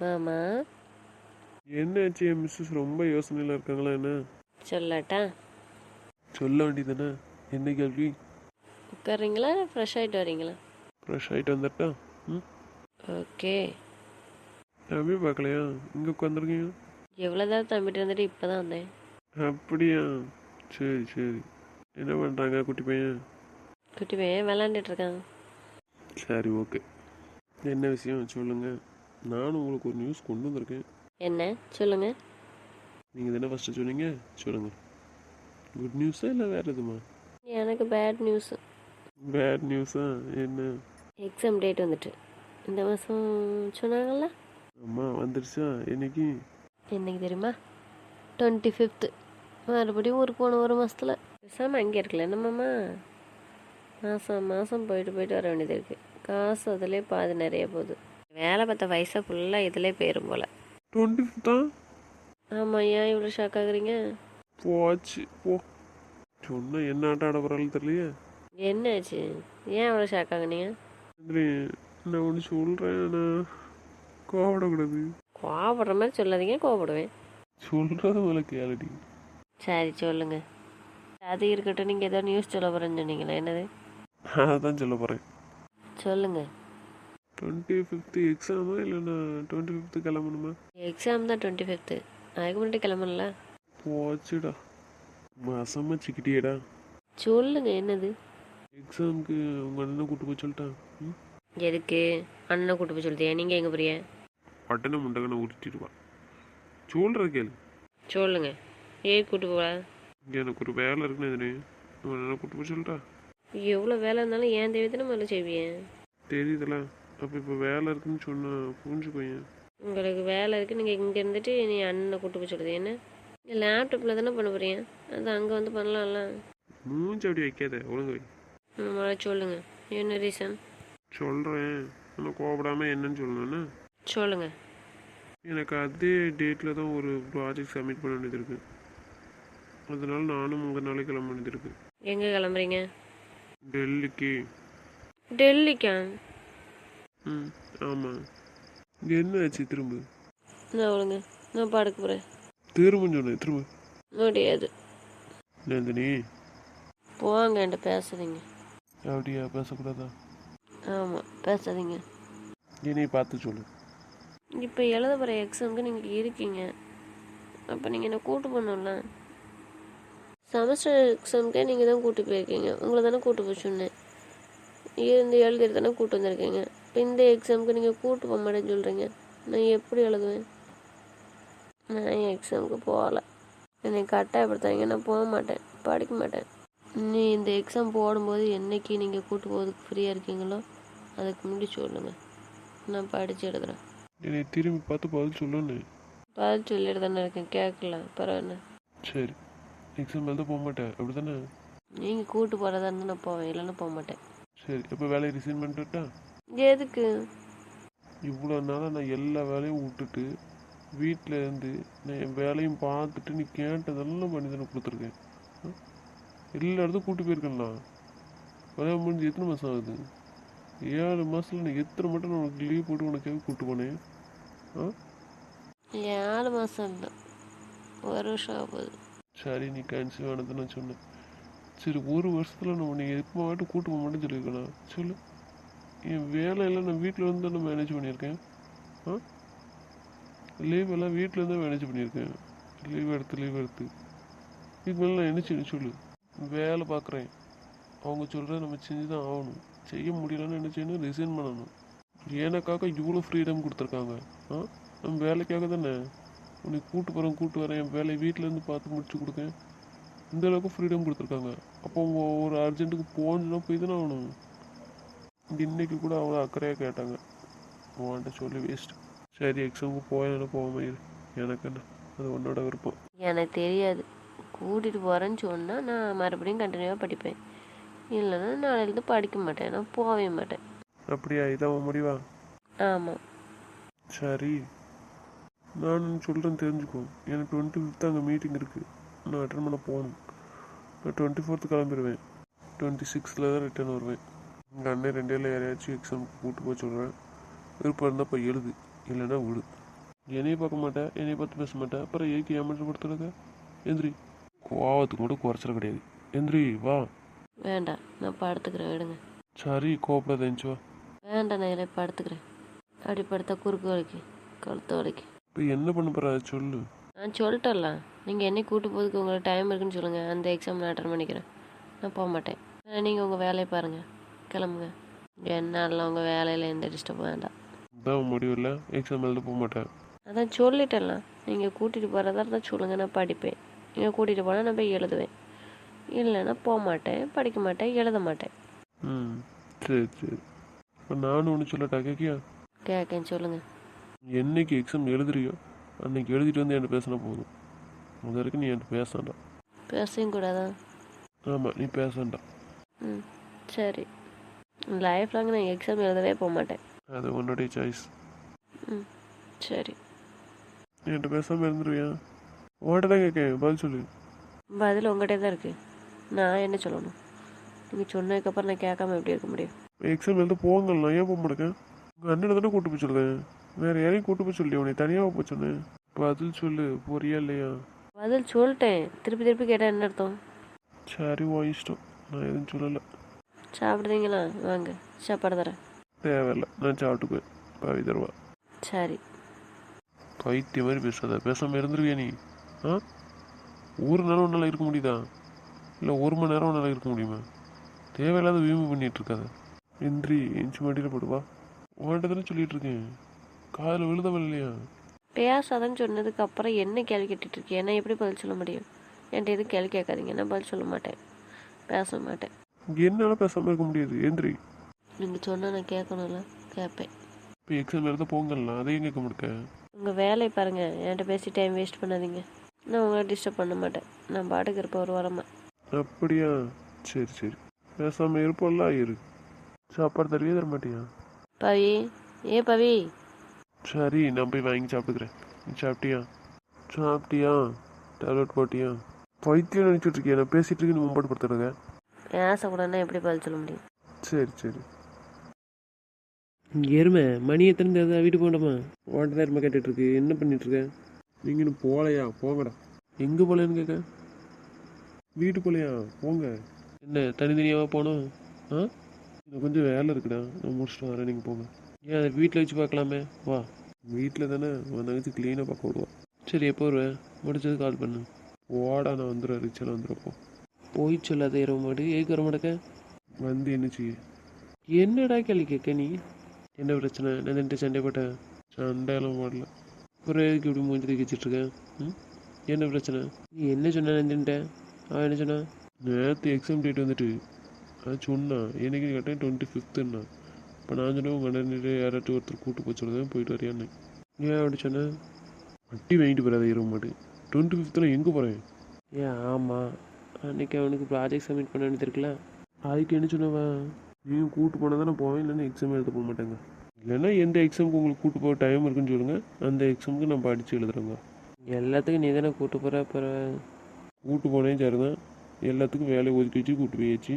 மாமா. என்னாச்சு என் மிஸ்ஸஸ் ரொம்ப யோசனையில் இருக்காங்களா என்ன? சொல்லட்டா. சொல்ல வேண்டியதானே என்ன கேள்வி? உட்கார்றீங்களா? ஃப்ரெஷ் ஆகிட்டு வரீங்களா? ஃப்ரெஷ் ஆகிட்டு வந்துட்டா? ம்? ஓகே. தம்பி பார்க்கலையா? இங்கே உட்காந்துருக்கீங்க எவ்வளோதான் தம்பிட்டு இருந்துட்டு இப்போ தான் வந்தேன். அப்படியா? சரி சரி. என்ன பண்ணுறாங்க குட்டி பையன்? குட்டி பையன் விளாண்டுட்டு இருக்காங்க சரி ஓகே என்ன விஷயம்? சொல்லுங்கள் நானும் உங்களுக்கு ஒரு நியூஸ் கொண்டு வந்திருக்கேன். என்ன? சொல்லுங்க. நீங்கள் தானே ஃபஸ்ட்டு சொன்னீங்க? சொல்லுங்கள் குட் நியூஸா இல்லை வேறு எதுமா? எனக்கு பேட் நியூஸ் பேட் நியூஸா என்ன? எக்ஸாம் டேட் வந்துட்டு. இந்த மாதம் சொன்னாங்கல்ல? அம்மா வந்துடுச்சா என்னைக்கு? என்னைக்கு தெரியுமா? டுவெண்ட்டி ஃபிஃப்த்து மறுபடியும் ஊருக்கு போகணும் ஒரு மாதத்தில் பேசாமல் அங்கே இருக்கல என்னம்மாம்மா மாதம் மாதம் போயிட்டு போயிட்டு வர வேண்டியது இருக்குது காசு அதிலே பாதி நிறைய போகுது. வேலை பார்த்த வயசை ஃபுல்லாக இதிலே போயிரும் போல். டுவெண்ட்டி ஃபிஃப்த்தா ஆமாம் ஏன் இவ்வளோ ஷாக் ஆகுறீங்க? போச்சு போ. சொன்ன என்ன ஆட்டம் ஆட போகிறாலும் தெரியலையே. என்னாச்சு? ஏன் அவ்வளோ ஷாக் ஆகுனீங்க? நான் ஒன்று சொல்கிறேன் நான் கோவப்படக்கூடாது. கோவப்படுற மாதிரி சொல்லாதீங்க கோவப்படுவேன். சொல்கிறது மேலே கேளடி. சரி சொல்லுங்கள் அது இருக்கட்டும் நீங்கள் ஏதோ நியூஸ் சொல்ல போகிறேன்னு சொன்னீங்களா என்னது? அதை தான் சொல்ல போகிறேன் சொல்லுங்கள் டுவெண்ட்டி ஃபிஃப்த்து எக்ஸாமா இல்லைன்னா டுவெண்ட்டி ஃபிஃப்த்து கிளம்பணுமா? எக்ஸாம் தான் டுவெண்ட்டி ஃபிஃப்த்து. அதுக்கு முன்னாடி கிளம்பல போச்சுடா. மாசமாக சிக்கிட்டியேடா சொல்லுங்க என்னது? எக்ஸாமுக்கு உங்கள் அண்ணனை கூட்டு போய் சொல்லிட்டான் ம்? எதுக்கு? அண்ணனை கூட்டு போய் சொல்லிட்டியா நீங்கள் எங்கே போறிய பட்டனை முண்டகனை உருட்டிடுவா சொல்கிற கேளு. சொல்லுங்க. ஏன் கூட்டு போகல எனக்கு ஒரு வேலை இருக்குன்னு எதிரே. உங்கள் அண்ணனை கூட்டு போய் சொல்லிட்டா எவ்வளோ வேலை இருந்தாலும் ஏன் தேவைத்தானே முதல்ல செய்வியன் தெரியுதுல. அப்போ இப்போ வேலை இருக்குன்னு சொன்னா புரிஞ்சுக்கோயேன். உங்களுக்கு வேலை இருக்குது நீங்கள் இங்கே இருந்துட்டு நீ அண்ணனை கூட்டு போய் சொல்லுது. என்ன? லேப்டாப்பில் தானே பண்ண போறீங்க? அது அங்கே வந்து பண்ணலாம்ல. மூஞ்சி அப்படி வைக்காத ஒழுங்கு வை. முதல்ல சொல்லுங்க. என்ன ரீசன் சொல்கிறேன் ஆனால் கோவப்படாமல் என்னன்னு சொல்லணும்னா சொல்லுங்க. எனக்கு அதே டேட்டில் தான் ஒரு ப்ராஜெக்ட் சப்மிட் பண்ண வேண்டியது இருக்கு. அதனால நானும் உங்கள் நாளைக்கு கிளம்ப வேண்டியது இருக்கு. எங்கே கிளம்புறீங்க? டெல்லிக்கு. டெல்லிக்கா? ம் ஆமாம் என்ன ஆச்சு திரும்ப? நான் ஒழுங்க நான் படுக்க போகிறேன் திரும்ப சொன்னேன் திரும்ப. முடியாது. நந்தினி. போங்க என்கிட்ட பேசாதீங்க. அப்படியா பேசக்கூடாதா? ஆமாம் பேசாதீங்க. என்னைய பார்த்து சொல்லு. இப்போ எழுத போகிற எக்ஸாமுக்கு நீங்கள் இருக்கீங்க. அப்போ நீங்கள் என்ன கூட்டு பண்ணல செமஸ்டர் எக்ஸாமுக்கே நீங்கள் தான் கூட்டு போயிருக்கீங்க. உங்களை தானே கூட்டு போய் சொன்னேன். இருந்து எழுதிட்டு தானே கூட்டு வந்திருக்கீங்க. இந்த எக்ஸாமுக்கு நீங்கள் கூட்டு போக மாட்டேன்னு சொல்கிறீங்க நான் எப்படி எழுதுவேன்? நான் எக்ஸாமுக்கு போகல. என்னை கட்டாயப்படுத்தாங்க நான் போக மாட்டேன். படிக்க மாட்டேன். நீ இந்த எக்ஸாம் போடும்போது என்னைக்கு நீங்கள் கூட்டு போகிறதுக்கு ஃப்ரீயாக இருக்கீங்களோ அதுக்கு முன்னாடி சொல்லுங்கள் நான் படித்து எழுதுறேன். என்னை திரும்பி பார்த்து பதில் சொல்லணும் பதில் சொல்லிட்டு தானே இருக்கேன். கேட்கல. பரவாயில்ல சரி. எக்ஸாம் எழுத போக மாட்டேன். அப்படி தானே நீங்கள் கூட்டு போகிறதா இருந்தால் நான் போவேன். இல்லைன்னா போக மாட்டேன். சரி. இப்போ வேலையை ரிசைன் பண்ணிட்டுட்டா எதுக்கு? இவ்வளோ நாளாக நான் எல்லா வேலையும் விட்டுட்டு வீட்டில் இருந்து நான் என் வேலையும் பார்த்துட்டு நீ கேட்டதெல்லாம் பண்ணி தானே கொடுத்துருக்கேன்? எல்லா இடத்துக்கும் கூட்டி போயிருக்கேன்ல வேலையை முடிஞ்சு எத்தனை மாதம் ஆகுது? ஏழு மாதத்தில் நான் எத்தனை மட்டும் நான் உனக்கு லீவ் போட்டு உனக்காக கூப்பிட்டு போனேன்? ஆ? ஏழு மாதம் இல்லை. ஒரு வருஷம் ஆக போகுது சரி நீ கேன்சல் ஆனது நான் சொன்னேன். சரி ஒரு வருஷத்தில் நான் உன்னை எப்போ வாட்டும் கூட்டு போக மாட்டேன்னு சொல்லியிருக்கேன்? சொல்லு. என் வேலையெல்லாம் நான் வீட்டில் வந்து நான் மேனேஜ் பண்ணியிருக்கேன். ஆ? லீவ் எல்லாம் வீட்டில் மேனேஜ் பண்ணியிருக்கேன். லீவ் எடுத்து லீவ் எடுத்து. இதுக்கு மேலே நான் என்ன செய்யணும் சொல்லு? வேலை பார்க்குறேன். அவங்க சொல்கிறத நம்ம செஞ்சு தான் ஆகணும். செய்ய முடியலன்னு என்ன செய்யணும்? ரிசைன் பண்ணணும். எனக்காக இவ்வளோ ஃப்ரீடம் கொடுத்துருக்காங்க. ஆ? நம்ம வேலைக்காக தானே? உன்னை கூட்டு போகிறேன் கூட்டு வரேன். என் வேலையை வீட்டிலேருந்து பார்த்து முடிச்சு கொடுக்கேன். இந்தளவுக்கு ஃப்ரீடம் கொடுத்துருக்காங்க. அப்போ ஒரு அர்ஜென்ட்டுக்கு போகணுன்னா போய் தானே ஆகணும். இன்னைக்கு கூட அவ்வளோ அக்கறையாக கேட்டாங்க. உன்கிட்ட சொல்லி வேஸ்ட் சரி எக்ஸாமுக்கு போயேன்னு போகாம இரு எனக்கு என்ன? அது உன்னோட விருப்பம். எனக்கு தெரியாது. கூட்டிகிட்டு போகிறேன்னு சொன்னால் நான் மறுபடியும் கண்டினியூவாக படிப்பேன். இல்லைன்னா நாளையிலேருந்து படிக்க மாட்டேன். நான் போகவே மாட்டேன். அப்படியா? இதான் முடிவா? ஆமாம் சரி. நான் சொல்கிறேன் தெரிஞ்சுக்கோ. எனக்கு டுவெண்ட்டி ஃபிஃப்த் அங்கே மீட்டிங் இருக்குது நான் அட்டன் பண்ண போகணும். நான் டுவெண்ட்டி ஃபோர்த்து கிளம்பிடுவேன் டுவெண்ட்டி சிக்ஸில் தான் ரிட்டர்ன் வருவேன். எங்கள் அண்ணன் ரெண்டேல யாரையாச்சும் எக்ஸாம் கூட்டு போக சொல்கிறேன் விருப்பம் இருந்தால் போய் எழுது. இல்லைன்னா விடு. என்னைய பார்க்க மாட்டேன் என்னைய பார்த்து பேச மாட்டேன் அப்புறம் ஏக்கு ஏமாற்றம் படுத்துருக்க எந்திரி. கோவத்துக்கு மட்டும் குறைச்சல கிடையாது. எந்திரி வா. வேண்டாம் நான் படுத்துக்கிறேன் விடுங்க. சரி கோவப்படாத எந்திச்சு வா. வேண்டாம் நான் இதில் படுத்துக்கிறேன். அப்படி படுத்தா குறுக்கு வலிக்கு கழுத்து வலிக்கு. இப்போ என்ன பண்ண போற சொல்லு. நான் சொல்லிட்டேன்ல. நீங்கள் என்னை கூட்டு போகிறதுக்கு உங்களுக்கு டைம் இருக்குன்னு சொல்லுங்கள் அந்த எக்ஸாம் நான் அட்டன் பண்ணிக்கிறேன். நான் போக மாட்டேன். நீங்கள் உங்கள் வேலையை பாருங்கள் கிளம்புங்க என்னால உங்கள் வேலையில் எந்த டிஸ்டர்ப் வேண்டாம். இதான் முடிவில்லை எக்ஸாம் எழுத போக மாட்டேன் அதான் சொல்லிட்டேன்ல. நீங்கள் கூட்டிகிட்டு போகிறதா இருந்தால் சொல்லுங்கள் நான் படிப்பேன். நீங்கள் கூட்டிகிட்டு போனால் நான் போய் எழுதுவேன். இல்லைன்னா போக மாட்டேன் படிக்க மாட்டேன் எழுத மாட்டேன். ம் சரி சரி. இப்போ நானும் ஒன்று சொல்லட்டா கேக்கியா? கேட்கேன் சொல்லுங்கள் என்னைக்கு எக்ஸாம் எழுதுறியோ அன்னைக்கு எழுதிட்டு வந்து என்கிட்ட பேசினா போதும். அது வரைக்கும் நீ என்கிட்ட பேச வேண்டாம். பேசவும் கூடாதா? ஆமாம் நீ பேச வேண்டாம். ம் சரி. லைஃப் லாங் நான் எக்ஸாம் எழுதவே போக மாட்டேன் அது உன்னுடைய சாய்ஸ் ம் சரி. என்கிட்ட பேசாமல் இருந்துருவியா? உன்கிட்ட தான் கேட்கேன் பதில் சொல்லு. பதில் உங்கள்கிட்ட தான் இருக்குது நான் என்ன சொல்லணும்? நீங்கள் சொன்னதுக்கப்புறம் நான் கேட்காம எப்படி இருக்க முடியும்? எக்ஸாம் எழுத போங்கல் நான் ஏன் போக மாட்டேன்? உங்கள் அண்ணனை தானே கூட்டு போய் சொல்லுவேன் வேறு யாரையும் கூட்டு போய் சொல்லி உன்னை தனியாக போய் சொன்னேன். பதில் சொல்லு போறியா இல்லையா? பதில் சொல்லிட்டேன். திருப்பி திருப்பி கேட்டால் என்ன அர்த்தம்? சரி இஷ்டம். நான் எதுவும் சொல்லலை. சாப்பிடுறீங்களா? வாங்க சாப்பாடு தரேன். தேவையில்லை நான் சாப்பிட்டுக்குவேன் பாவி தருவா. சரி. பைத்திய மாதிரி பேசாத பேசாமல் இருந்துருவியா நீ? ஆ? ஒரு நேரம் உன்னால் இருக்க முடியுதா? இல்லை ஒரு மணி நேரம் உன்னால் இருக்க முடியுமா? தேவையில்லாத வீம்பு பண்ணிட்டு இருக்காத. இன்றி எஞ்சி மடியில் போடுவா உன்கிட்ட தானே சொல்லிட்டு இருக்கேன். காதில் விழுதவள் இல்லையா? பேசாதன்னு சொன்னதுக்கு அப்புறம் என்ன கேள்வி கேட்டுட்டு இருக்கேன் நான் எப்படி பதில் சொல்ல முடியும்? என்கிட்ட எதுவும் கேள்வி கேட்காதீங்க. நான் பதில் சொல்ல மாட்டேன். பேச மாட்டேன். என்னால் பேசாமல் இருக்க முடியாது? எந்திரி நீங்கள் சொன்னால் நான் கேட்கணும்ல. கேட்பேன். இப்போ எக்ஸாம் எழுத போங்கலாம் அதையும் கேட்க முடிக்க? உங்கள் வேலையை பாருங்கள் என்கிட்ட பேசி டைம் வேஸ்ட் பண்ணாதீங்க. நான் உங்களை டிஸ்டர்ப் பண்ண மாட்டேன். நான் பாட்டுக்கு இருப்பேன் ஒரு வாரமாக அப்படியா? சரி சரி. பேசாமல் இருப்போம்ல இரு. சாப்பாடு தருவியே தர மாட்டியா? பவி. ஏ பவி. சரி நான் போய் வாங்கி சாப்பிட்டுக்கிறேன். நீ சாப்பிட்டியா? சாப்பிட்டியா? டேப்லெட் போட்டியா? பைத்தியம் நினச்சிட்டு இருக்கியா? நான் பேசிட்டு இருக்கேன் நீ மும்பாடு படுத்துடுங்க பேசக்கூடாதுன்னா எப்படி பதில் சொல்ல முடியும்? சரி சரி. எருமை மணி எத்தனை தேவை வீட்டுக்கு போகணுமா? ஓட்ட நேரமாக கேட்டுட்டு இருக்கு. என்ன பண்ணிட்டு இருக்க? நீங்கள் இன்னும் போகலையா? போங்கடா. எங்கே போகலன்னு கேட்க வீட்டு போகலையா? போங்க. என்ன தனித்தனியாவா போகணும்? ஆ? எனக்கு கொஞ்சம் வேலை இருக்குடா. நான் முடிச்சுட்டு வரேன். நீங்கள் போங்க. ஏன் அதை வீட்டில் வச்சு பார்க்கலாமே? வா. வீட்டில் தானே? உன் தங்கச்சி க்ளீனாக பார்க்க விடுவா. சரி எப்போ வருவேன் முடிச்சது கால் பண்ணு. ஓடா நான் வந்துடுறேன். ரிச்சல் வந்துடுறப்போ போய் சொல்லாத இரவு மாடு ஏக்கு வர மாட்டேக்க வந்து என்ன செய்ய? என்னடா கேள்வி கேட்க நீ? என்ன பிரச்சனை? நான் நின்று சண்டை போட்டேன். சண்டையெல்லாம் போடல. எதுக்கு இப்படி மூஞ்சி தூக்கி வச்சிட்டு இருக்கேன். ம்? என்ன பிரச்சனை? நீ என்ன சொன்ன நின்றுட்டேன் அவன் என்ன சொன்னான்? நேற்று எக்ஸாம் டேட் வந்துட்டு. அது சொன்னான் என்னைக்கு கேட்டேன் டுவெண்ட்டி ஃபிஃப்த்துன்னா இப்போ நான் சொன்னேன் உங்கள் அண்ணன் யாராச்சும் ஒருத்தர் கூட்டு போய் சொல்லுவேன் போயிட்டு வரையான்னு. ஏன் அப்படி சொன்ன? வட்டி வாங்கிட்டு போகிறாத இரவு மாட்டு டுவெண்ட்டி ஃபிஃப்த்தில் எங்கே போகிறேன் ஏன் ஆமாம் அன்னைக்கு அவனுக்கு ப்ராஜெக்ட் சப்மிட் பண்ண வேண்டியது இருக்குல்ல அதுக்கு என்ன சொன்னவன் நீங்கள் கூட்டு போனால் தானே போவேன் இல்லைன்னா எக்ஸாம் எழுத போக மாட்டேங்க. இல்லைன்னா எந்த எக்ஸாமுக்கு உங்களுக்கு கூட்டு போக டைம் இருக்குன்னு சொல்லுங்கள் அந்த எக்ஸாமுக்கு நான் படித்து எழுதுறேங்க. எல்லாத்துக்கும் நீ தானே கூட்டு போகிற அப்புறம் கூட்டு போனேன் சரி தான் எல்லாத்துக்கும் வேலையை ஒதுக்கி வச்சு கூட்டு போயாச்சு.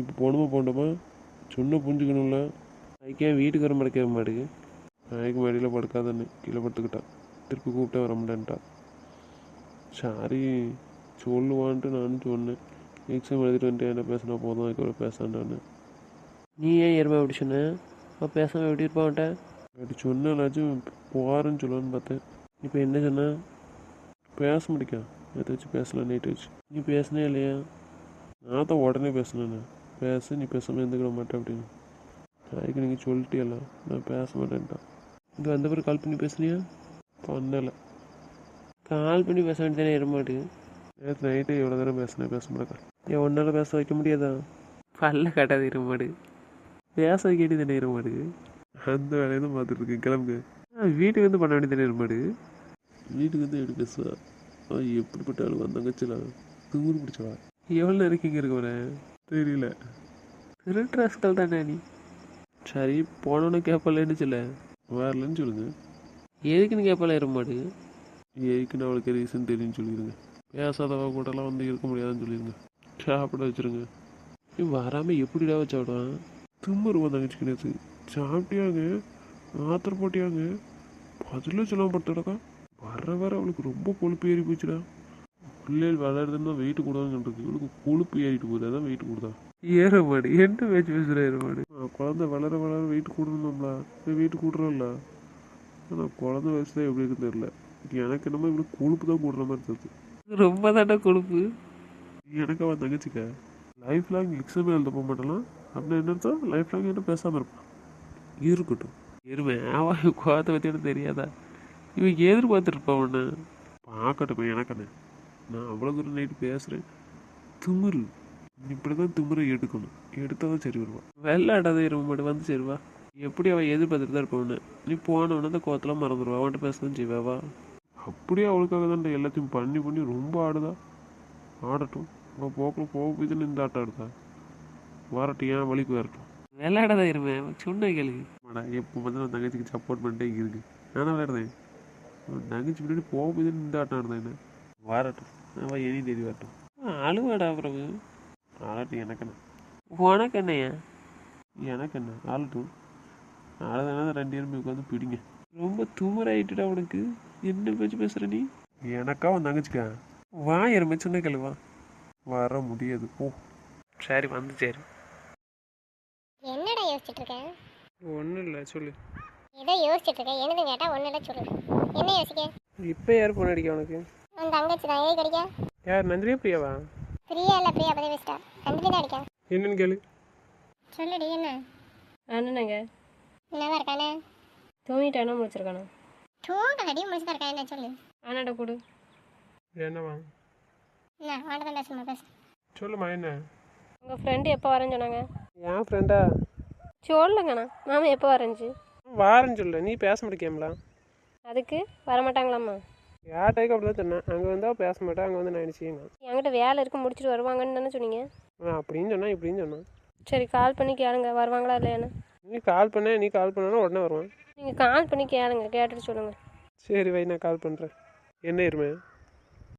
இப்போ போனோமா போண்டோமா சொன்ன புரிஞ்சுக்கணும்ல. அதுக்கு வீட்டுக்கு வர மாட்டேங்க மாட்டுக்கு. நாய்க்கு மடியில் படுக்காதன்னு கீழே படுத்துக்கிட்டான். திருப்பி கூப்பிட்டா வர மாட்டேன்ட்டா சாரி. சொல்லுவான்ட்டு நானும் சொன்னேன் எக்ஸாம் எழுதிட்டு வந்துட்டு என்ன பேசினா போதும் அதுக்கப்புறம் பேசாண்டான்னு நீ ஏன் எருமை அப்படி சொன்ன? அவன் பேசாமல் எப்படி இருப்பான்ட்ட அப்படி சொன்னாலாச்சும் போகிறேன்னு சொல்லுவான்னு பார்த்தேன். இப்போ என்ன சொன்ன? பேச முடிக்கா வச்சு பேசலாம் நைட்டு வச்சு. நீ பேசுனே இல்லையா? நான் தான் உடனே பேசினேண்ணே பேச நீ பேசாமல் இருந்துக்கிட மாட்டேன் அப்படின்னு. அதுக்கு நீங்கள் சொல்லிட்டீல்ல நான் பேச மாட்டேன்ட்டான். இங்கே வந்த பிறகு கால் பண்ணி பேசுனியா? பண்ணலை. கால் பண்ணி பேச வேண்டியதானே எருமாடு நேற்று நைட்டே எவ்வளோ நேரம் பேசினேன் பேச மாட்டேக்கா ஏன் ஒன்றால் பேச வைக்க முடியாதா? பல்ல காட்டாது எருமாடு பேச வைக்க தானே எருமாடு அந்த வேலையை தான் பார்த்துட்டு இருக்கேன் கிளம்புங்க. வீட்டுக்கு வந்து பண்ண வேண்டியதானே எருமாடு வீட்டுக்கு வந்து எப்படி பேசுவா. அவன் எப்படிப்பட்ட ஆள் வந்தாங்கச்சலாம் திமுரு பிடிச்சவா? எவ்வளோ நேரம் இங்கே இருக்க வரேன் தெரியல. திருட்ரஸ்கள் தானே நீ? சரி போனோன்னு கேட்பலன்னு சொல்ல. வரலன்னு சொல்லுங்க. எதுக்குன்னு கேட்பல எருமாடு ஏய்க்குன்னு அவளுக்கு ரீசன் தெரியும்னு சொல்லிடுங்க பேசாதவா கூடலாம் வந்து இருக்க முடியாதுன்னு சொல்லிடுங்க சாப்பிட வச்சிருங்க. நீ வராமல் எப்படிடா வச்சு விடுவான் திமுரு வந்தாங்கச்சு நேற்று சாப்பிட்டியாங்க? ஆத்திர போட்டியாங்க? அதில் சொல்லாம படுத்துடக்கா வர வர அவளுக்கு ரொம்ப கொழுப்பு ஏறி போச்சுடா. பிள்ளைகள் வளருதுன்னா வெயிட் கூடாதுன்னு இவளுக்கு கொழுப்பு ஏறிட்டு போகுது. அதான் வெயிட் கூடுதா? ஏற மாடு என்ன பேச்சு பேசுகிற ஏற மாடு குழந்தை வளர வளர வெயிட் கூடணும்ல வெயிட் கூடுறோம்ல ஆனால் குழந்தை வயசுல எப்படி இருக்குன்னு தெரியல. எனக்கு என்னமோ இவளுக்கு கொழுப்பு தான் கூடுற மாதிரி தருது ரொம்ப தாண்டா கொழுப்பு. எனக்கு அவன் தங்கச்சிக்க. லைஃப் லாங் எக்ஸாம் எழுத போக மாட்டலாம் அப்படின்னு என்ன லைஃப் லாங் என்ன பேசாமல் இருப்பான் இருக்கட்டும். எருமை அவன் கோவத்தை பற்றி எனக்கு தெரியாதா? இவன் எதிர்பார்த்துருப்பான் உன்னை. பார்க்கட்டும் எனக்கு நான் அவ்வளோ தூரம் நைட்டு பேசுகிறேன் திமிரு. இப்படி தான் திமிரை எடுக்கணும். எடுத்தால் தான் சரி வருவான் வெள்ளாடாத எருமை மட்டும் வந்து சரிவா. எப்படி அவன் எதிர்பார்த்துட்டு தான் இருப்பான் நீ போனவொடனே அந்த கோத்தெல்லாம் மறந்துடுவா அவன்கிட்ட பேச தான் செய்வாவா அப்படியே அவளுக்காக தான் எல்லாத்தையும் பண்ணி பண்ணி ரொம்ப ஆடுதா? ஆடட்டும். அவள் போக்கில் போக போய் இந்த ஆட்டம் ஆடுதா? வரட்டும் ஏன் வலிக்கு வரட்டும்? விளையாடாத எருமை சொன்ன கேளு மாடா எப்போ நான் தங்கச்சிக்கு சப்போர்ட் பண்ணிட்டே இருக்கு. நானும் விளையாடுறேன். தங்கச்சி பின்னாடி போக போய் இந்த ஆட்டம் ஆடுதேன் என்ன? வரட்டும். அவள் இனி தேடி வரட்டும். அழுவாடா அப்புறம் ஆளட்டும் எனக்கு என்ன? உனக்கு என்னையா எனக்கு என்ன? ஆளட்டும் ஆளுதானே ரெண்டு பேரும் உட்காந்து பிடிங்க. ரொம்ப துமராயிட்டுடா உனக்கு. என்ன பேச்சு பேசுற நீ? எனக்கா உன் தங்கச்சிக்கா? வா எருமை சொன்ன கேளு வா வர முடியாது. போ. சரி வந்து சரி. என்னடா யோசிச்சுட்டு இருக்க ஒன்றும் இல்லை சொல்லு. ஏதோ யோசிச்சுட்டு இருக்க என்னதுன்னு கேட்டா ஒன்றும் சொல்லு. என்ன யோசிக்க? இப்போ யார் ஃபோன் அடிக்க உனக்கு? உன் தங்கச்சி தான். எதுக்கு அடிக்க யார் நந்தினியா பிரியாவா? பிரியா இல்லை பிரியா பதவி வச்சிட்டா கண்டிப்பா தான் அடிக்க. என்னன்னு கேளு. சொல்லுடி என்ன? அண்ணனுங்க. என்னவா இருக்கானே? தூங்கிட்டானா முடிச்சிருக்கானா தூங்க அடி முடிச்சுதான் இருக்கா என்ன சொல்லு? அண்ணாட்ட கொடு. என்னவா என்ன வாண்ட தான் பேசணுமா பேசு. சொல்லுமா என்ன? உங்கள் ஃப்ரெண்டு எப்போ வரேன்னு சொன்னாங்க. என் ஃப்ரெண்டா சொல்லுங்கண்ணா மாமா எப்போ வரேஞ்சி வாரேன்னு சொல்லு நீ பேச மாட்டேங்கம்ல அதுக்கு வரமாட்டாங்களாம்மா. யார்டைக்கு அப்படி தான் சொன்னேன். அங்கே வந்தால் பேச மாட்டேன் அங்கே வந்து நான் செய்யணும் என்கிட்ட வேலை இருக்கு முடிச்சுட்டு வருவாங்கன்னு தானே சொன்னீங்க. அவன் அப்படின்னு சொன்னான் இப்படின்னு சொன்னான் சரி கால் பண்ணி கேளுங்க வருவாங்களா இல்லையான்னு. நீ கால் பண்ண நீ கால் பண்ணனா உடனே வருவான். நீங்கள் கால் பண்ணி கேளுங்க கேட்டுட்டு சொல்லுங்கள் சரி வை நான் கால் பண்ணுறேன் என்ன இருமே?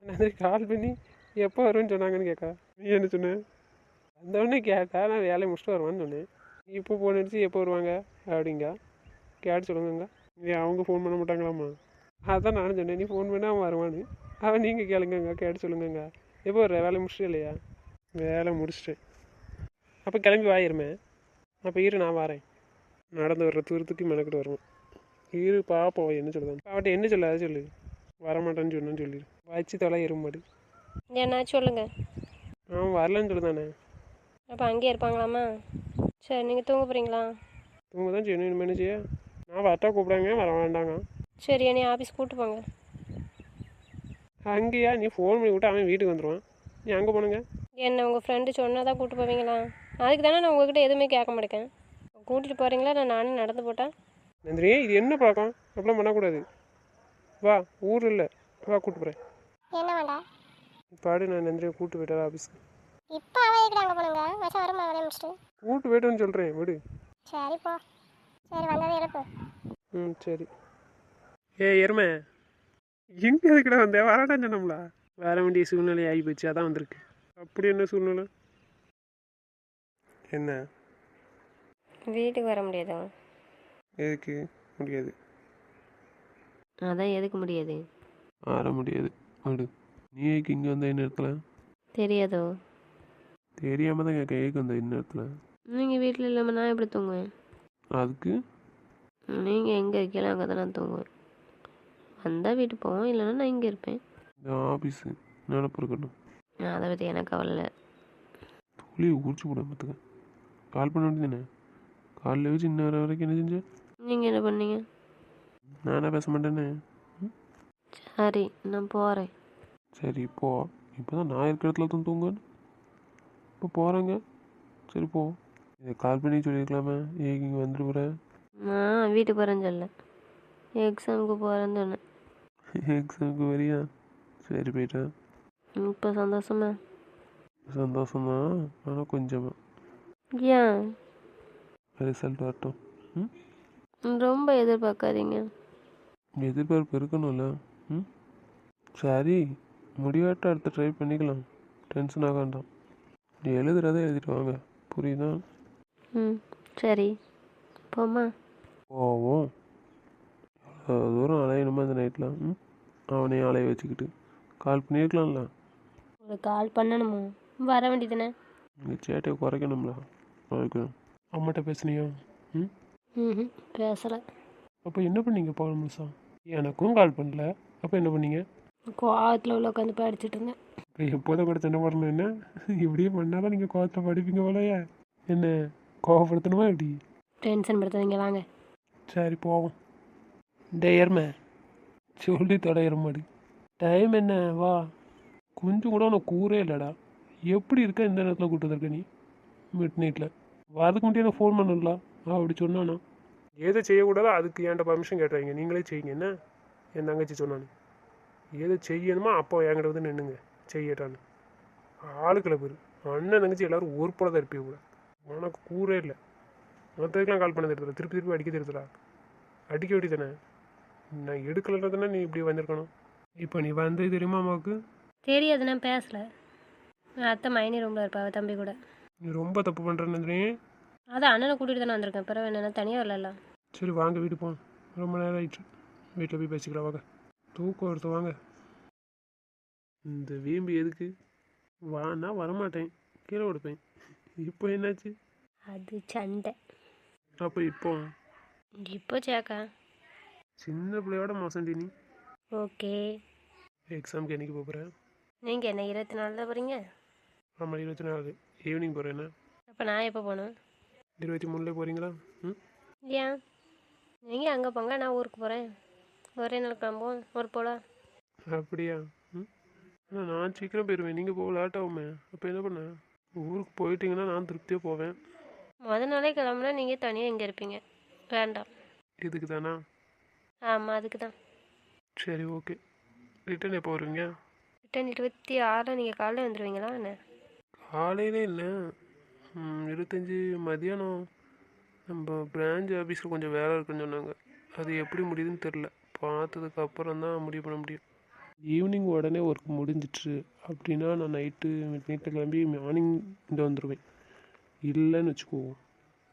நான் கால் பண்ணி எப்போ வருவேன்னு சொன்னாங்கன்னு கேட்கா நீ என்ன சொன்ன? வந்தவொடனே கேட்டா நான் வேலையை முடிச்சுட்டு வருவான்னு சொன்னேன். இப்போ ஃபோன் அடிச்சு எப்போ வருவாங்க? அப்படிங்க. கேட்டு சொல்லுங்கங்க. நீ அவங்க ஃபோன் பண்ண மாட்டாங்களாம்மா? அதான் நானும் சொன்னேன் நீ ஃபோன் பண்ணால் அவன் வருவான்னு. அவன் நீங்கள் கேளுங்கங்க கேட்டு சொல்லுங்கங்க. எப்போ வர்ற? வேலை முடிச்சிட்டு இல்லையா? வேலை முடிச்சிட்டேன். அப்போ கிளம்பி வாயிருமே அப்போ இரு நான் வரேன். நடந்து வர்ற தூரத்துக்கு மெனக்கிட்டு வருவேன். இரு பாப்போம் என்ன சொல்லுதான் அவட்ட என்ன சொல்ல அதை சொல்லு. வரமாட்டேன்னு சொன்னேன்னு சொல்லிடு வச்சு தொலை எருமாடு என்ன சொல்லுங்கள் அவன் வரலன்னு சொல்லுதானே? அப்போ அங்கேயே இருப்பாங்களாம்மா சரி நீங்கள் தூங்க போகிறீங்களா தூங்க தான் செய்யணும் இனிமே என்ன செய்ய? நான் வரட்டா கூப்பிடாங்க வர வேண்டாங்க. சரி என்னை ஆஃபீஸ் கூப்பிட்டு போங்க. அங்கேயா நீ ஃபோன் பண்ணி விட்டு அவன் வீட்டுக்கு வந்துடுவான் நீ அங்கே போனுங்க. என்ன உங்கள் ஃப்ரெண்டு சொன்னால் தான் கூப்பிட்டு போவீங்களா? அதுக்கு தானே நான் உங்ககிட்ட எதுவுமே கேட்க மாட்டேன் கூட்டிகிட்டு போகிறீங்களா நான் நானே நடந்து போட்டேன் நந்திரியே இது என்ன பழக்கம்? அப்படிலாம் பண்ணக்கூடாது. வா ஊர் இல்லை. வா கூப்பிட்டு போகிறேன் என்ன வேண்டா? பாடு நான் நந்திரியை கூப்பிட்டு போயிட்டாரா ஆஃபீஸ்க்கு இப்போ அவன் எதுக்கு அங்கே போனுங்க? விஷம் வருமா? வேலையை முடிச்சுட்டு? கூப்பிட்டு போயிட்டேன்னு சொல்கிறேன் விடு. சரி போ. சரி வந்ததை எழுப்பு ம் சரி. ஏ எருமை. எங்கே எதுக்கிட்ட வந்தேன் வரடான்னு சொன்னோம்ல. வர வேண்டிய சூழ்நிலை ஆகி போச்சு அதான் வந்திருக்கு. அப்படி என்ன சூழ்நிலை? என்ன? வீட்டுக்கு வர முடியாதா? எதுக்கு? முடியாது. அதான் எதுக்கு முடியாது? ஆற முடியாது. விடு. நீ ஏக்கு இங்கே வந்த நேரத்தில் தெரியாதோ? தெரியாமல் தான் கேட்க ஏக்கு வந்த நேரத்தில் நீங்கள் வீட்டில் இல்லாமல் நான் எப்படி தூங்குவேன்? அதுக்கு? நீங்கள் எங்கே இருக்கீங்களோ அங்கே தான் நான் தூங்குவேன். வந்தால் வீட்டுக்கு போவோம். இல்லைன்னா நான் இங்கே இருப்பேன். இந்த ஆஃபீஸு நினப்பு இருக்கட்டும் நான் அதை பற்றி எனக்கு கவலை இல்லை. துளியை உரிச்சு போட பார்த்துக்க. கால் பண்ண வேண்டியதானே காலைல வச்சு இன்ன வர வரைக்கும் என்ன செஞ்ச? நீங்கள் என்ன பண்ணீங்க? நானே பேச மாட்டேனே. சரி நான் போகிறேன் சரி போ. இப்போ தான் நான் இருக்கிற இடத்துல தான் தூங்குன்னு இப்போ போகிறேங்க சரி போ. இதை கால் பண்ணி சொல்லியிருக்கலாமே ஏக்கு இங்கே வந்துட்டு போகிறேன் நான் வீட்டுக்கு போகிறேன்னு சொல்ல எக்ஸாமுக்கு போகிறேன்னு சொன்னேன். எக்ஸாமுக்கு வரியா? சரி போயிட்டேன் இப்போ சந்தோஷமா? சந்தோஷம்தான். ஆனால் கொஞ்சமாக ஏன்? ரிசல்ட் வரட்டும். ம்? ரொம்ப எதிர்பார்க்காதீங்க. எதிர்பார்ப்பு இருக்கணும்ல? ம்? சரி முடிவாட்ட அடுத்து ட்ரை பண்ணிக்கலாம். டென்ஷன் ஆக வேண்டாம். எழுதுறதை எழுதிட்டு வாங்க. புரியுதா? ம் சரி. போமா போவோம். அவ்வளோ தூரம் அலையணுமா அந்த நைட்டில் ம்? அவனையும் அலைய வச்சுக்கிட்டு. கால் பண்ணியிருக்கலாம்ல உங்களுக்கு கால் பண்ணணுமா? வர வேண்டியதானே இந்த சேட்டையை குறைக்கணும்ல? அதுக்கு அம்மாட்ட பேசுனியா? ம்? ம் பேசலை அப்போ என்ன பண்ணீங்க பவன் முழுசா? எனக்கும் கால் பண்ணல. அப்போ என்ன பண்ணீங்க? கோவத்தில் உள்ள உட்காந்து படிச்சுட்டு இருந்தேன். இப்போ எப்போதும் கூட சண்டை போடணும் என்ன? இப்படியே பண்ணாதான் நீங்கள் கோவத்தில் படிப்பீங்க போலயே. என்ன கோவப்படுத்தணுமா எப்படி? டென்ஷன் படுத்தாதீங்க வாங்க. சரி போவோம். டேயர்மே சொல்லி தொடையிற மாடு டைம் என்ன? வா. கொஞ்சம் கூட உனக்கு கூரே இல்லைடா. எப்படி இருக்க? இந்த நேரத்தில் கூட்டு வந்திருக்க நீ? மிட் நைட்டில் வரதுக்கு முன்னாடி எனக்கு ஃபோன் பண்ணல அப்படி சொன்னானா. எதை செய்யக்கூடாதோ அதுக்கு என்கிட்ட பர்மிஷன் கேட்டுறாங்க. நீங்களே செய்யுங்க. என்ன? என் தங்கச்சி சொன்னானு. எதை செய்யணுமோ அப்போ என்கிட்ட வந்து நின்னுங்க. செய்யட்டான்னு. ஆளுக்களை பேர் அண்ணன் தங்கச்சி எல்லாரும் ஒரு போல தான் இருப்பீங்க கூட உனக்கு கூரே இல்லை. மற்றதுக்கெலாம் கால் பண்ண தெரியுதுடா திருப்பி திருப்பி அடிக்க தெரியுதுடா அடிக்க வேண்டி தானே நான் எடுக்கலைன்னா தானே நீ இப்படி வந்திருக்கணும். இப்போ நீ வந்தது தெரியுமா அம்மாவுக்கு? தெரியாது நான் பேசலை. அத்தை மைனி ரூமில் இருப்பா. அவ தம்பி கூட. நீ ரொம்ப தப்பு பண்ணுறேன்னு நினைக்கிறேன் அதான் அண்ணனை கூட்டிகிட்டு தானே வந்திருக்கேன். பிறகு என்னென்ன தனியாக வரல சரி வாங்க வீட்டு போவோம் ரொம்ப நேரம் ஆயிடுச்சு வீட்டில் போய் பேசிக்கலாம் வாங்க. தூக்கம் எடுத்து வாங்க. இந்த வீம்பு எதுக்கு? வானா வரமாட்டேன். கீழே கொடுப்பேன் இப்போ என்னாச்சு? அது சண்டை. அப்போ இப்போ? இப்போ சேக்கா. சின்ன பிள்ளையோட மோசண்டி நீ ஓகே. எக்ஸாமுக்கு என்னைக்கு போகிறேன் நீங்கள் என்ன இருபத்தி நாலு தான் போகிறீங்க ஆமாம் இருபத்தி நாலு. ஈவினிங் போகிறேன் அப்போ நான் எப்போ போகணும்? இருபத்தி மூணுல போகிறீங்களா ம்? ஏன் நீங்கள் அங்கே போங்க நான் ஊருக்கு போகிறேன் ஒரே நாள் கிளம்புவோம் ஒரு போல. அப்படியா? ம்? ஆனால் நான் சீக்கிரம் போயிடுவேன் நீங்கள் போக லேட் ஆகுமே. அப்போ என்ன பண்ண? ஊருக்கு போயிட்டீங்கன்னா நான் திருப்தியாக போவேன். முத நாளே கிளம்புனா நீங்கள் தனியாக இங்கே இருப்பீங்க. வேண்டாம். இதுக்கு தானா? ஆமாம் அதுக்கு தான். சரி ஓகே. ரிட்டர்ன் எப்போ வருவீங்க? ரிட்டன் இருபத்தி ஆறில் நீங்கள் காலையில் வந்துடுவீங்களா என்ன? காலையிலே இல்லை. இருபத்தஞ்சி மதியானம். நம்ம பிரான்ச் ஆஃபீஸில் கொஞ்சம் வேலை இருக்குன்னு சொன்னாங்க. அது எப்படி முடியுதுன்னு தெரில பார்த்ததுக்கு அப்புறம் தான் முடிவு பண்ண முடியும். ஈவினிங் உடனே ஒர்க் முடிஞ்சிட்டு அப்படின்னா நான் நைட்டு நைட்டில் கிளம்பி மார்னிங் இங்கே வந்துடுவேன் இல்லைன்னு வச்சுக்குவோம்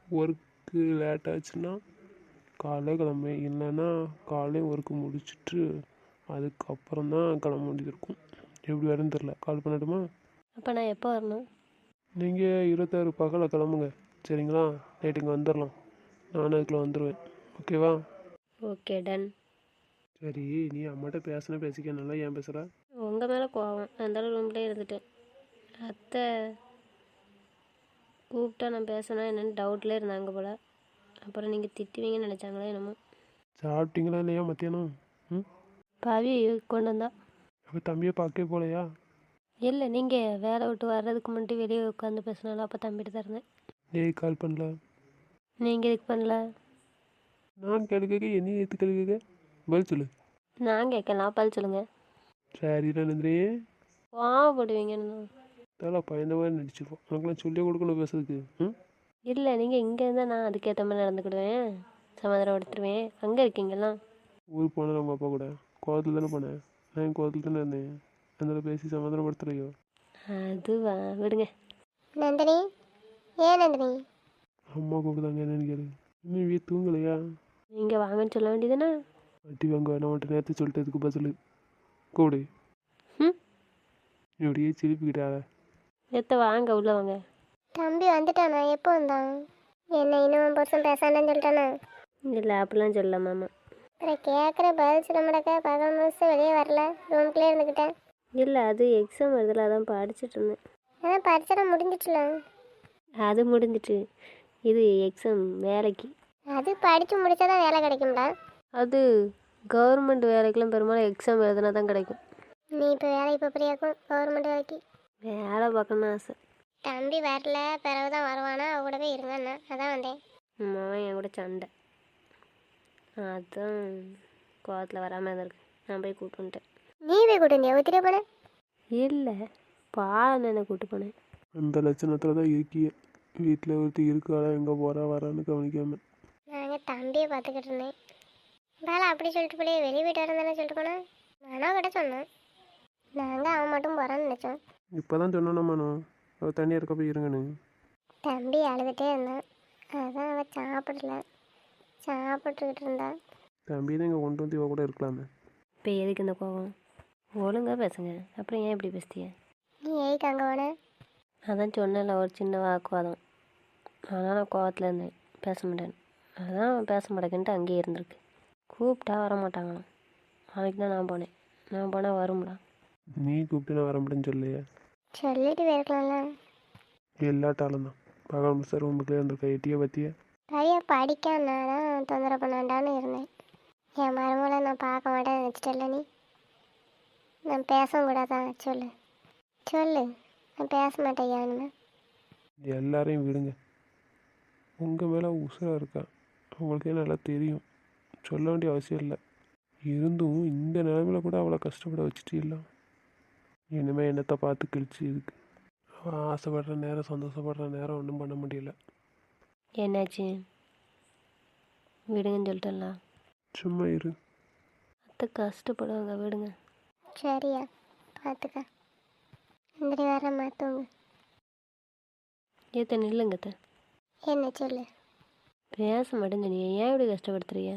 ஒர்க்கு லேட் ஆச்சுன்னா காலைல கிளம்புவேன். இல்லைன்னா காலையில் ஒர்க்கு முடிச்சிட்டு அதுக்கப்புறம் தான் கிளம்ப வேண்டியது இருக்கும். எப்படி வரேன்னு தெரில கால் பண்ணட்டுமா? அப்போ நான் எப்போ வரணும்? நீங்கள் இருபத்தாறு பகல கிளம்புங்க. சரிங்களா? நைட்டு இங்கே வந்துடலாம் நானும் அதுக்குள்ள வந்துடுவேன் ஓகேவா? Okay done. சரி நீ அம்மாட்ட பேசினா பேசிக்க. நல்லா ஏன் பேசுகிற உங்கள் மேலே கோவம். அந்த ரூம்லேயே இருந்துட்டேன். அத்தை கூப்பிட்டா நான் பேசணும் என்னென்னு டவுட்லேயே இருந்தாங்க போல். அப்புறம் நீங்கள் திட்டுவீங்கன்னு நினச்சாங்களே என்னமோ. சாப்பிட்டீங்களா இல்லையா மத்தியானம்? ம்? பாவி கொண்டு வந்தா. அப்போ தம்பியை பார்க்கவே போலையா? இல்லை நீங்கள் வேலை விட்டு வர்றதுக்கு முன்னாடி வெளியே உட்காந்து பேசினாலும் அப்போ தம்பிட்டு தான் இருந்தேன். ஏய் கால் பண்ணல? நீங்கள் இதுக்கு பண்ணல? நான் கேட்க என்னையும் ஏற்று கேட்க பதில் சொல்லு. நான் கேட்கலாம் பல் சொல்லுங்கள் சரி நந்திரியே கோவப்படுவீங்கன்னு அதெல்லாம் பயந்த மாதிரி நடிச்சிருவோம் உனக்குலாம் சொல்லியே கொடுக்கணும் பேசுறதுக்கு ம்? இல்லை நீங்கள் இங்கே இருந்தால் நான் அதுக்கேற்ற மாதிரி நடந்துக்கிடுவேன். சமாதானப்படுத்துருவேன் அங்கே இருக்கீங்களா? ஊருக்கு போனேன் உங்கள் அப்பா கூட. கோவத்தில் தானே போனேன். நான் கோவத்தில் தானே இருந்தேன்? அதனால பேசி சமாதானப்படுத்துறையோ அதுவா விடுங்க. நந்தினி ஏன் நந்தினி? அம்மா கூப்பிடுதாங்க என்னன்னு கேளு. இன்னும் வீ தூங்கலையா? நீங்கள் வாங்கன்னு சொல்ல வேண்டியதுதானே? அடி வாங்க நான் உன்ட்ட நேரத்தை சொல்லிட்டதுக்கு பதில் கூடு ம்? இப்படியே சிரிப்புக்கிட்டாத எத்த வாங்க உள்ளே வாங்க. தம்பி வந்துட்டானா? எப்போ வந்தான்? என்ன இன்னும் புருஷன் பேசாண்டன்னு சொல்லிட்டானா? இல்லை அப்படிலாம் சொல்ல மாமா. அப்புறம் கேட்குற பதில் சொல்ல மாட்டேக்க. பகல் முழுசு வெளியே வரல. ரூம்குள்ளே இருந்துக்கிட்டேன். இல்லை அது எக்ஸாம் வருதுல அதான் படிச்சுட்டு இருந்தேன். அதான் பரிசனை முடிஞ்சிச்சுல? அது முடிஞ்சிட்டு இது எக்ஸாம் வேலைக்கு. அது படித்து முடிச்சாதான் வேலை கிடைக்கும்டா. அது கவர்மெண்ட் வேலைக்கெல்லாம் பெரும்பாலும் எக்ஸாம் எழுதுனா தான் கிடைக்கும். நீ இப்போ வேலைக்கு போறியாக்கும் கவர்மெண்ட் வேலைக்கு? வேலை பார்க்கணும்னு ஆசை. தம்பி வரல பிறகு தான் வருவானா? அவ கூடவே இருங்கண்ணா அதான் வந்தேன். மாமன் என் கூட சண்டை. அதான் கோவத்தில் வராமல் இருந்திருக்கு. நான் போய் கூப்பிட்டு வந்துட்டேன். கூட்டு வந்தியா ஒத்திரியா போனேன் இல்லை பால் என்ன கூப்பிட்டு போனேன் அந்த லட்சணத்தில் தான் இருக்கிய. வீட்டில் ஒருத்தி இருக்காளா எங்கே போகிறா வரான்னு கவனிக்காம. நாங்கள் தம்பியை பார்த்துக்கிட்டு இருந்தேன். வேலை அப்படி சொல்லிட்டு போலே வெளியே போயிட்டு வரேன் தானே சொல்லிட்டு போனேன் மனோ கிட்ட சொன்னேன். நாங்கள் அவன் மட்டும் போகிறான்னு நினச்சோம் இப்போ தான் சொன்னோம்மாண்ணோ அவள் தனியாக இருக்க போய் இருங்கன்னு. தம்பி அழுதுகிட்டே இருந்தான். அதான் அவள் சாப்பிடல. சாப்பிட்டுக்கிட்டு இருந்தா தம்பி தான் இங்கே கொண்டு வந்து இவ கூட இருக்கலாமே. இப்போ எதுக்கு இந்த கோவம்? ஒழுங்காக பேசுங்க. அப்புறம் ஏன் இப்படி பேசுதிய? நீ ஏய்க்கு அங்கே போன அதான் சொன்னேன்ல ஒரு சின்ன வாக்குவாதம். அதனால் நான் கோவத்தில் இருந்தேன். பேச மாட்டேன் அதான் பேச மாட்டேங்கன்ட்டு அங்கேயே இருந்திருக்கு. கூப்பிட்டா வர மாட்டாங்களாம் நாளைக்கு தான் நான் போனேன். நான் போனால் வரும்டா. நீ கூப்பிட்டு நான் வர முடியும்னு சொல்லையே. சொல்லிட்டு போயிருக்கலாம்ல. எல்லாட்டாலும் தான். பகல் சார் உங்களுக்குள்ளே வந்திருக்க எட்டியை பற்றிய நிறைய படிக்கானா தான் தொந்தரவு பண்ணாண்டான்னு இருந்தேன். என் மருமகளை நான் பார்க்க மாட்டேன்னு நினச்சிட்டல நீ? நான் பேசவும் கூடாதா? சொல்லு. சொல்லு. நான் பேச மாட்டேன் யானுமே எல்லாரையும் விடுங்க. உங்கள் மேலே உசுராக இருக்கா? அவங்களுக்கே நல்லா தெரியும். சொல்ல வேண்டிய அவசியம் இல்லை. இருந்தும் இந்த நிலமையில கூட அவளை கஷ்டப்பட வச்சுட்டு இல்லை. இனிமேல் என்னத்தை பார்த்து கிழிச்சு இதுக்கு அவள் ஆசைப்படுற நேரம் சந்தோஷப்படுற நேரம் ஒன்றும் பண்ண முடியல. என்னாச்சு? விடுங்கன்னு சொல்லிட்டேன்ல. சும்மா இரு. அத்தை கஷ்டப்படுவாங்க விடுங்க. சரியா? பார்த்துக்க இந்த வேற மாற்றுங்க ஏத்த நில்லுங்க அத்தை. என்ன சொல்லு? பேச மாட்டேன்னு சொன்னீங்க ஏன் இப்படி கஷ்டப்படுத்துறீங்க?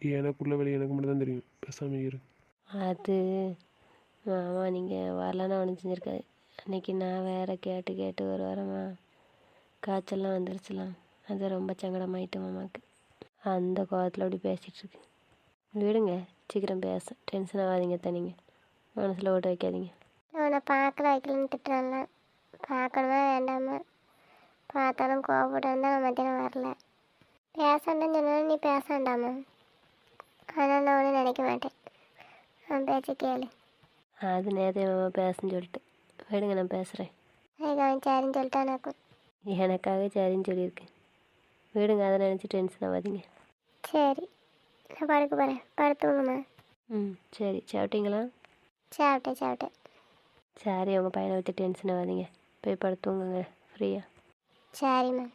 எனக்குள்ள வெளியே எனக்கு மட்டும் தான் தெரியும். பேசாமல் இரு. அது மாமா நீங்கள் வரலன்னா ஒன்றும் செஞ்சுருக்காது. அன்னைக்கு நான் வேற கேட்டு கேட்டு ஒரு வாரமா காய்ச்சல்லாம் வந்துருச்சுலாம். அது ரொம்ப சங்கடமாயிட்டு மாமாவுக்கு அந்த கோவத்தில் அப்படி பேசிகிட்டு இருக்கு. விடுங்க சீக்கிரம் பேச. டென்ஷன் ஆகாதீங்க தனிங்க மனசில் ஓட்ட வைக்காதீங்க. உன்னை பார்க்கல வைக்கலன்னு திட்டுறான்ல. பார்க்கணுமா வேண்டாமா? பார்த்தாலும் கோவப்பட்டு வந்தால் நான் மத்தியானம் வரல. பேசாண்டான்னு சொன்னாலும் நீ பேசாண்டாமா ஆனால் நான் ஒன்றும் நினைக்க மாட்டேன். அவன் பேச்ச கேளு. அது நேரத்தை மாமா பேசுன்னு சொல்லிட்டு. விடுங்க நான் பேசுகிறேன் அதுக்கு அவன் சரின்னு சொல்லிட்டானாக்கும் எனக்காக சரின்னு சொல்லியிருக்கேன் விடுங்க அதை நினச்சி டென்ஷன் ஆகாதீங்க. சரி நான் படுக்க போகிறேன் படுத்துங்கம்மா ம் சரி. சாப்பிட்டீங்களா? சாப்பிட்டேன் சாப்பிட்டேன். சரி உங்கள் பையனை வச்சு டென்ஷன் ஆகாதீங்க. போய் படுத்துவங்க ஃப்ரீயாக சரிம்மா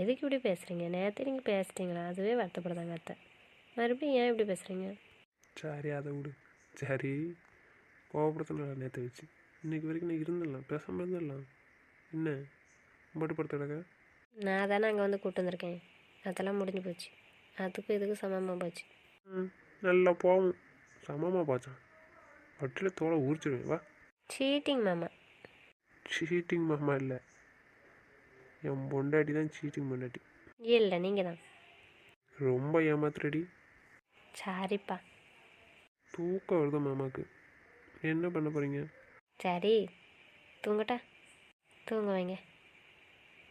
எதுக்கு இப்படி பேசுகிறீங்க நேற்று நீங்கள் பேசிட்டீங்களா? அதுவே வருத்தப்படுதாங்க அத்தை. மறுபடியும் ஏன் இப்படி பேசுகிறீங்க சரி அதை விடு. சரி. கோவப்படுத்தல நேற்று வச்சு. இன்னைக்கு வரைக்கும் நான் இருந்துடலாம் பேசாமல் இருந்துடலாம் என்ன? மட்டும் படுத்து கிடக்க? நான் தானே அங்கே வந்து கூட்டு வந்திருக்கேன். அதெல்லாம் முடிஞ்சு போச்சு. அதுக்கும் இதுக்கும் சமமாக போச்சு. ம் நல்லா போவோம் சமமாக பாச்சான் வட்டியில் தோலை உரிச்சிடுவேன் வா. சீட்டிங் மாமா. சீட்டிங் மாமா இல்லை. என் பொண்டாட்டி தான் சீட்டிங் பொண்டாட்டி. இல்லை நீங்கள் தான். ரொம்ப ஏமாத்துறடி. சரிப்பா. தூக்கம் வருது மாமாக்கு. என்ன பண்ண போகிறீங்க சரி தூங்கட்டா. தூங்க வைங்க.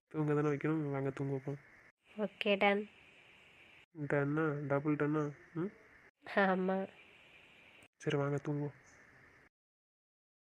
தூங்க தானே வைக்கணும்? வாங்க தூங்க வைப்போம். ஓகே டன் டன்னா டபுள் டன்னா ம்? ஆமாம் சரி வாங்க தூங்குவோம்.